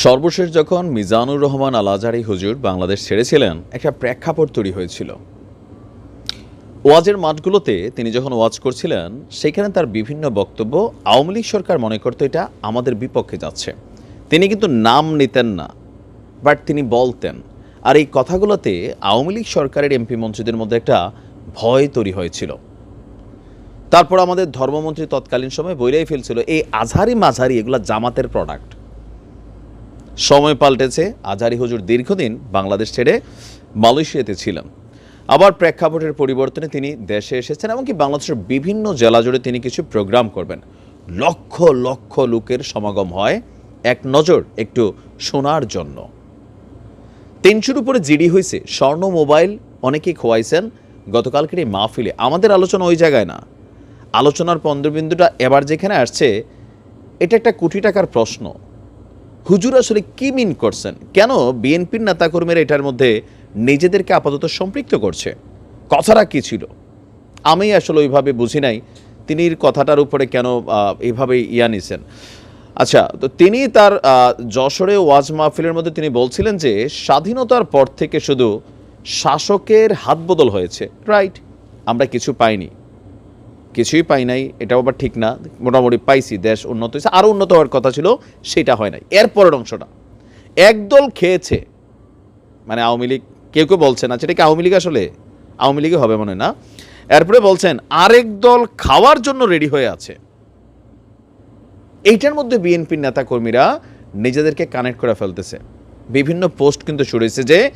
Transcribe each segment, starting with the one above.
সর্বশেষ যখন মিজানুর রহমান আল আজহারি হুজুর বাংলাদেশ ছেড়েছিলেন, একটা প্রেক্ষাপট তৈরি হয়েছিল। ওয়াজের মাঠগুলোতে তিনি যখন ওয়াজ করছিলেন, সেখানে তার বিভিন্ন বক্তব্য আওয়ামী লীগ সরকার মনে করতো এটা আমাদের বিপক্ষে যাচ্ছে। তিনি কিন্তু নাম নিতেন না, বাট তিনি বলতেন। আর এই কথাগুলোতে আওয়ামী লীগ সরকারের এমপি মন্ত্রীদের মধ্যে একটা ভয় তৈরি হয়েছিল। তারপর আমাদের ধর্মমন্ত্রী তৎকালীন সময় বইরাই ফেলছিল, এই আজহারি মাঝারি এগুলা জামাতের প্রোডাক্ট সময় পাল্টেছে। আজহারি হুজুর দীর্ঘদিন বাংলাদেশ ছেড়ে মালয়েশিয়াতে ছিলেন। আবার প্রেক্ষাপটের পরিবর্তনে তিনি দেশে এসেছেন এমনকি বাংলাদেশের বিভিন্ন জেলা জুড়ে তিনি কিছু প্রোগ্রাম করবেন। লক্ষ লক্ষ লোকের সমাগম হয় এক নজর একটু শোনার জন্য। তিনশোর উপরে জিডি হয়েছে স্বর্ণ মোবাইল অনেকেই খোয়াইছেন, গতকালকের এই মাহফিলে। আমাদের আলোচনা ওই জায়গায় না। আলোচনার পন্দ্রবিন্দুটা এবার যেখানে আসছে, এটা একটা কোটি টাকার প্রশ্ন। হুজুর আসলে কি মিন করছেন? কেন বিএনপির নেতাকর্মীরা এটার মধ্যে নিজেদেরকে আপাতত সম্পৃক্ত করছে? কথাটা কি ছিল? আমি আসলে ওইভাবে বুঝি নাই। তিনি কথাটার উপরে কেন আহ, এইভাবে ইয়া নিছেন? আচ্ছা তো তিনি তার যশোরে ওয়াজ মাহফিলের মধ্যে তিনি বলছিলেন যে স্বাধীনতার পর থেকে শুধু শাসকের হাত বদল হয়েছে। রাইট আমরা কিছু পাইনি। কিছুই পাই নাই, এটাও আবার ঠিক না। মোটামুটি পাইছি, দেশ উন্নত হয়েছে, আরও উন্নত হওয়ার কথা ছিল, সেটা হয় নাই। এরপরের অংশটা একদল খেয়েছে মানে আওয়ামী লীগ, কেউ কেউ বলছে না, সেটা কি আওয়ামী লীগ আসলে? আওয়ামী লীগে হবে মনে না? এরপরে বলছেন, আরেক দল খাওয়ার জন্য রেডি হয়ে আছে। এইটার মধ্যে বিএনপির নেতাকর্মীরা নিজেদেরকে কানেক্ট করে ফেলতেছে। বিভিন্ন পোস্ট কিন্তু শুরু হয়েছে যে,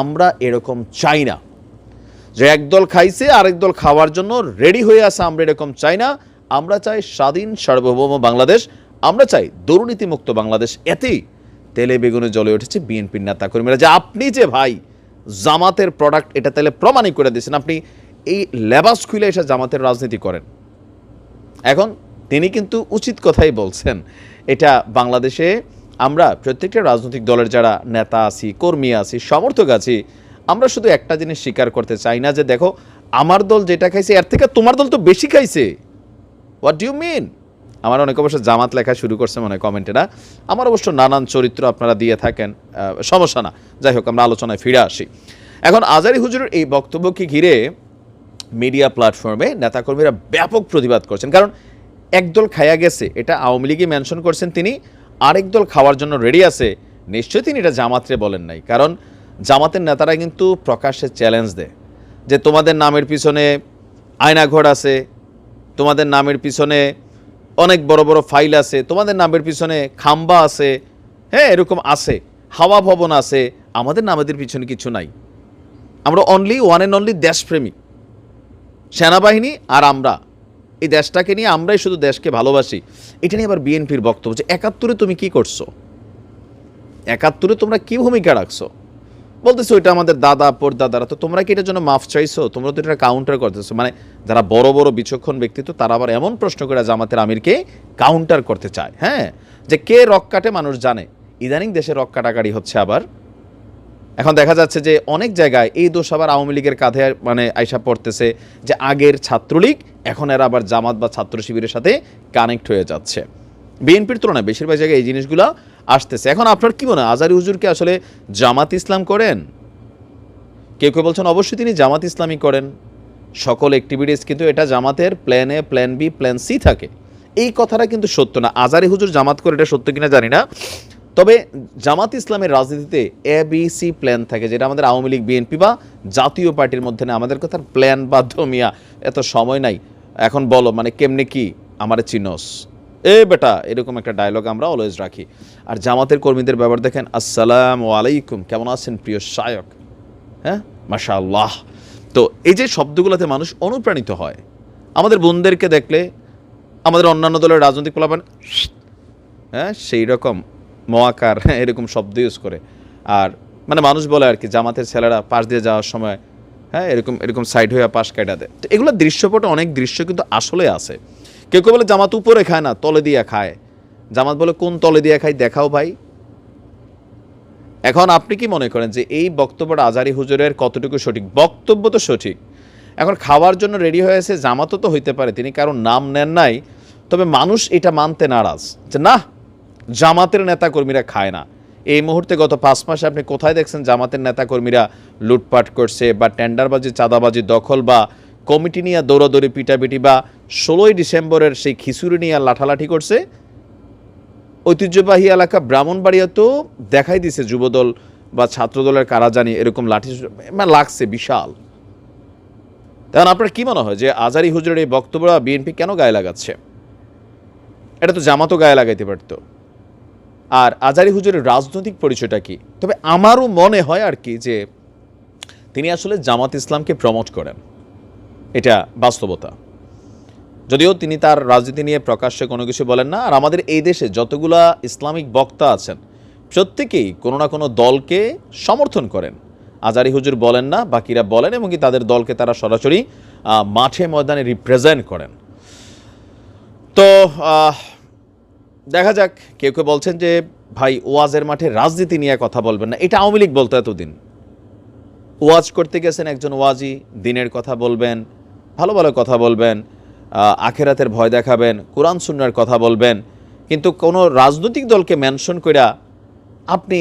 আমরা এরকম চাই না। যে একদল খাইছে, আরেক দল খাওয়ার জন্য রেডি হয়ে আছে আমরা এরকম চাই না। আমরা চাই স্বাধীন, সার্বভৌম বাংলাদেশ। আমরা চাই দুর্নীতিমুক্ত বাংলাদেশ। এতেই তেলে বেগুনে জ্বলে উঠেছে বিএনপির নেতাকর্মীরা। যে আপনি যে ভাই, জামাতের প্রোডাক্ট এটা তাহলে প্রমাণই করে দিয়েছেন। আপনি এই লেবাস খুলে এসে জামাতের রাজনীতি করেন। এখন তিনি কিন্তু উচিত কথাই বলছেন, এটা বাংলাদেশে আমরা প্রত্যেকটা রাজনৈতিক দলের যারা নেতা আছি, কর্মী আছি, সমর্থক আছি আমরা শুধু একটা জিনিস স্বীকার করতে চাই না যে দেখো, আমার দল যেটা খাইছে, এর থেকে তোমার দল তো বেশি খাইছে। হোয়াট ডু মিন আমার অনেক অবশ্য জামাত লেখা শুরু করছে মনে কমেন্টে না। আমার অবশ্য নানান চরিত্র আপনারা দিয়ে থাকেন সমস্যা না। যাই হোক, আমরা আলোচনায় ফিরে আসি। এখন আজারি হুজুরের এই বক্তব্যকে ঘিরে মিডিয়া প্ল্যাটফর্মে নেতাকর্মীরা ব্যাপক প্রতিবাদ করছেন? কারণ একদল খায়া গেছে, এটা আওয়ামী লীগই মেনশন করছেন তিনি। আরেক দল খাওয়ার জন্য রেডি আছে। নিশ্চয়ই তিনি এটা জামাতরে বলেন নাই। কারণ জামাতের নেতারা কিন্তু প্রকাশ্যে চ্যালেঞ্জ দেয় যে তোমাদের নামের পিছনে আয়নাঘর আছে, তোমাদের নামের পিছনে অনেক বড় বড় ফাইল আছে, তোমাদের নামের পিছনে খাম্বা আছে হ্যাঁ এরকম আছে, হাওয়া ভবন আছে, আমাদের নামেদের পিছনে কিছু নাই। আমরা অনলি ওয়ান অ্যান্ড অনলি দেশপ্রেমী সেনাবাহিনী আর আমরা। এই দেশটাকে নিয়ে আমরাই শুধু দেশকে ভালোবাসি। এটা নিয়ে আবার বিএনপির বক্তব্য যে একাত্তরে তুমি কি করছ? একাত্তরে তোমরা কি ভূমিকা রাখছো? বলতেছো এটা আমাদের দাদা, পরদাদারা। তো তোমরা কি এটার জন্য মাফ চাইছো? তোমরা তো এটা কাউন্টার করতেছো। মানে যারা বড় বড় বিচক্ষণ ব্যক্তিত্ব তারা আবার এমন প্রশ্ন করে জামাতের আমিরকে কাউন্টার করতে চায় হ্যাঁ? যে কে রক কাটে মানুষ জানে। ইদানিং দেশে রক কাটাকাটি হচ্ছে আবার। এখন দেখা যাচ্ছে যে অনেক জায়গায় এই দোষ আবার আওয়ামী লীগের কাঁধে মানে আইসা পড়তেছে যে আগের ছাত্রলীগ, এখন এরা আবার জামাত বা ছাত্র শিবিরের সাথে কানেক্ট হয়ে যাচ্ছে। বিএনপির তুলনায় বেশিরভাগ জায়গায় এই জিনিসগুলো আসতেছে। এখন আপনার কি মনে হয়? আজারি হুজুরকে আসলে জামাত ইসলাম করেন? কেউ কেউ বলছেন, অবশ্যই তিনি জামাত ইসলামই করেন। সকল অ্যাক্টিভিটিস কিন্তু এটা জামাতের plan A plan B plan C থাকে। এই কথাটা কিন্তু সত্য না। আজারি হুজুর জামাত করে এটা সত্য কিনা জানি না। তবে জামাত ইসলামের রাজনীতিতে এ বি সি প্ল্যান থাকে, যেটা আমাদের আওয়ামী লীগ বিএনপি বা জাতীয় পার্টির মধ্যে না আমাদের কথার প্ল্যান বাধ্য মিয়া। এত সময় নাই। এখন বলো মানে কেমনে কি? আমার চিনস। এ বেটা এরকম একটা ডায়লগ আমরা অলওয়েজ রাখি। আর জামাতের কর্মীদের ব্যাপার দেখেন আসসালামু আলাইকুম কেমন আছেন প্রিয় শায়ক হ্যাঁ? মাশা আল্লাহ তো এই যে শব্দগুলোতে মানুষ অনুপ্রাণিত হয় আমাদের বোনদেরকে দেখলে আমাদের অন্যান্য দলের রাজনৈতিক প্লাবান হ্যাঁ সেই রকম মোয়াকার হ্যাঁ, এরকম শব্দ ইউজ করে। আর মানে মানুষ বলে আর কি জামাতের ছেলেরা পাশ দিয়ে যাওয়ার সময় হ্যাঁ এরকম এরকম সাইড হয়ে পাশ কাটা দেয়। তো এগুলো দৃশ্যপটে অনেক দৃশ্য কিন্তু আসলে আছে। কেউ কেউ বলে, জামাত উপরে খায় না, তলে দিয়ে খায়। জামাত বলে, কোন তলে দিয়ে খায় দেখাও ভাই। এখন আপনি কি মনে করেন যে এই বক্তব্যটা আজারি হুজুরের কতটুকু সঠিক? বক্তব্য তো সঠিক। এখন খাওয়ার জন্য রেডি হয়েছে জামাতও তো হইতে পারে, তিনি কারণ নাম নেন নাই, তবে মানুষ এটা মানতে নারাজ যে না জামাতের নেতা কর্মীরা খায় না। এই মুহূর্তে গত পাঁচ মাসে আপনি কোথায় দেখছেন জামাতের নেতাকর্মীরা লুটপাট করছে বা টেন্ডারবাজি, চাঁদাবাজি, দখল বা কমিটি নিয়ে দৌড়াদৌড়ি, পিটাপিটি বা ষোলোই ডিসেম্বরের সেই খিচুড়ি নিয়ে লাঠালাঠি করছে। ঐতিহ্যবাহী এলাকা ব্রাহ্মণবাড়িয়াতেও দেখাই দিছে যুবদল বা ছাত্রদলের কারা জানি এরকম লাঠি লাগছে বিশাল। তখন আপনার কি মনে হয় যে আজারি হুজুরের এই বক্তব্যটা বিএনপি কেন গায়ে লাগাচ্ছে? এটা তো জামাতও গায়ে লাগাইতে পারত। আর আজারি হুজুরের রাজনৈতিক পরিচয়টা কি? তবে আমারও মনে হয় আর কি যে তিনি আসলে জামাত ইসলামকে প্রমোট করেন। এটা বাস্তবতা। যদিও তিনি তার রাজনীতি নিয়ে প্রকাশ্যে কোনো কিছু বলেন না, আর আমাদের এই দেশে যতগুলা ইসলামিক বক্তা আছেন, প্রত্যেকেই কোনো না কোনো দলকে সমর্থন করেন। আজারি হুজুর বলেন না, বাকিরা বলেন, এবং কি তাদের দলকে তারা সরাসরি মাঠে ময়দানে রিপ্রেজেন্ট করেন। তো দেখা যাক, কেউ কেউ বলছেন যে, ভাই, ওয়াজের মাঠে রাজনীতি নিয়ে কথা বলবেন না। এটা আওয়ামী লীগ বলতো এতদিন। ওয়াজ করতে গেছেন একজন ওয়াজি, দিনের কথা বলবেন ভালো ভালো কথা বলবেন আখেরাতের ভয় দেখাবেন, কোরআন সুন্নার কথা বলবেন, কিন্তু কোনো রাজনৈতিক দলকে মেনশন কইরা আপনি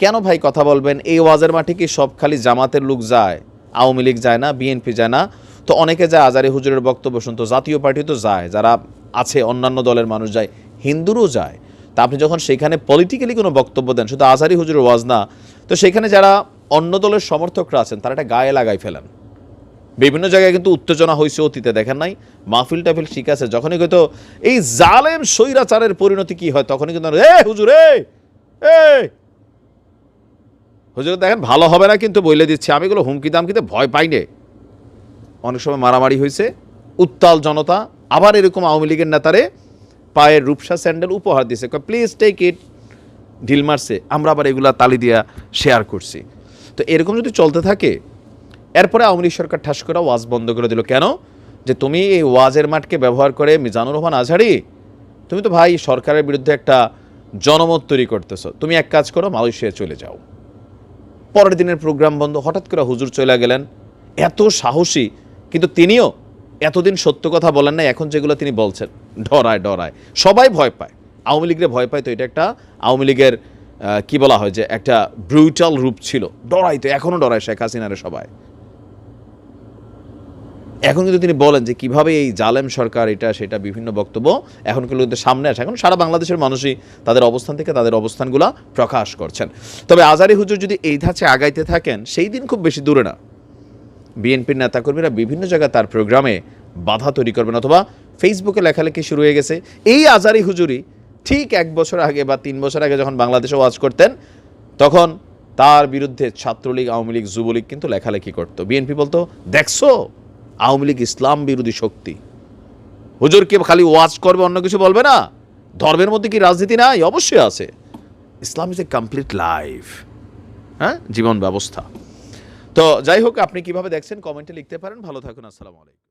কেন ভাই কথা বলবেন? এই ওয়াজের মাঠে কি সব খালি জামাতের লোক যায়? আওয়ামী লীগ যায় না, বিএনপি যায় না? তো অনেকে যায়, আজারি হুজুরের বক্তব্য শুনতো, জাতীয় পার্টি তো যায়, যারা আছে, অন্যান্য দলের মানুষ যায়, হিন্দুরও যায়। তা আপনি যখন সেখানে পলিটিক্যালি কোনো বক্তব্য দেন, শুধু আজারি হুজুরের ওয়াজ না, তো সেখানে যারা অন্য দলের সমর্থকরা আছেন, তারা এটা গায়ে লাগাই ফেলেন। বিভিন্ন জায়গায় কিন্তু উত্তেজনা হয়েছে অতীতে, দেখেন নাই? মাহফিল টাফিল ঠিক আছে, যখনই হয়তো এই জালেম স্বৈরাচারের পরিণতি কি হয়, তখনই কিন্তু এ, হুজুর এ হুজুর, দেখেন, ভালো হবে না কিন্তু বলে দিচ্ছি, আমি এগুলো হুমকি দামকিতে ভয় পাই নে। অনেক সময় মারামারি হয়েছে উত্তাল জনতা, আবার এরকম আওয়ামী লীগের নেতারে পায়ের রূপসা স্যান্ডেল উপহার দিয়েছে প্লিজ টেক ইট ঢিল মারছে, আমরা আবার এগুলা তালি দিয়া শেয়ার করছি। তো এরকম যদি চলতে থাকে এরপরে আওয়ামী লীগ সরকার ঠাস করে ওয়াজ বন্ধ করে দিল। কেন? যে তুমি এই ওয়াজের মাঠকে ব্যবহার করে মিজানুর রহমান আজহারি তুমি তো ভাই সরকারের বিরুদ্ধে একটা জনমত তৈরি করতেছো। তুমি এক কাজ করো, মালয়েশিয়া চলে যাও। পরের দিনের প্রোগ্রাম বন্ধ, হঠাৎ করে হুজুর চলে গেলেন। এত সাহসী, কিন্তু তিনিও এতদিন সত্য কথা বলেন না এখন যেগুলো তিনি বলছেন, ডরায় ডরায়। সবাই ভয় পায়। আওয়ামী লীগের ভয় পায় তো এটা একটা, আওয়ামী লীগের কি বলা হয় যে একটা ব্রুটাল রূপ ছিল। ডরাই তো এখনও ডরায় শেখ হাসিনারে সবাই। এখন কিন্তু তিনি বলেন যে কীভাবে এই জালেম সরকার এটা, সেটা বিভিন্ন বক্তব্য এখন কিন্তু সামনে আসে এখন সারা বাংলাদেশের মানুষই তাদের অবস্থান থেকে তাদের অবস্থানগুলো প্রকাশ করছেন। তবে আজারি হুজুর যদি এই ধাঁচে আগাইতে থাকেন, সেই দিন খুব বেশি দূরে না। বিএনপির নেতাকর্মীরা বিভিন্ন জায়গায় তার প্রোগ্রামে বাধা তৈরি করবেন অথবা ফেসবুকে লেখালেখি শুরু হয়ে গেছে। এই আজারি হুজুরি ঠিক এক বছর আগে বা তিন বছর আগে যখন বাংলাদেশে ওয়াজ করতেন, তখন তার বিরুদ্ধে ছাত্রলীগ, আওয়ামী লীগ, যুবলীগ কিন্তু লেখালেখি করতো। বিএনপি বলতো, দেখছ? আওয়ামী লীগ ইসলাম বিরোধী শক্তি। হুজুর কি খালি ওয়াজ করবে, অন্য কিছু বলবে না? ধর্মের মধ্যে কি রাজনীতি নাই? অবশ্যই আছে। Islam is a complete life হ্যাঁ? জীবন ব্যবস্থা। তো যাই হোক, আপনি কীভাবে দেখছেন কমেন্টে লিখতে পারেন। ভালো থাকুন, আসসালামু আলাইকুম।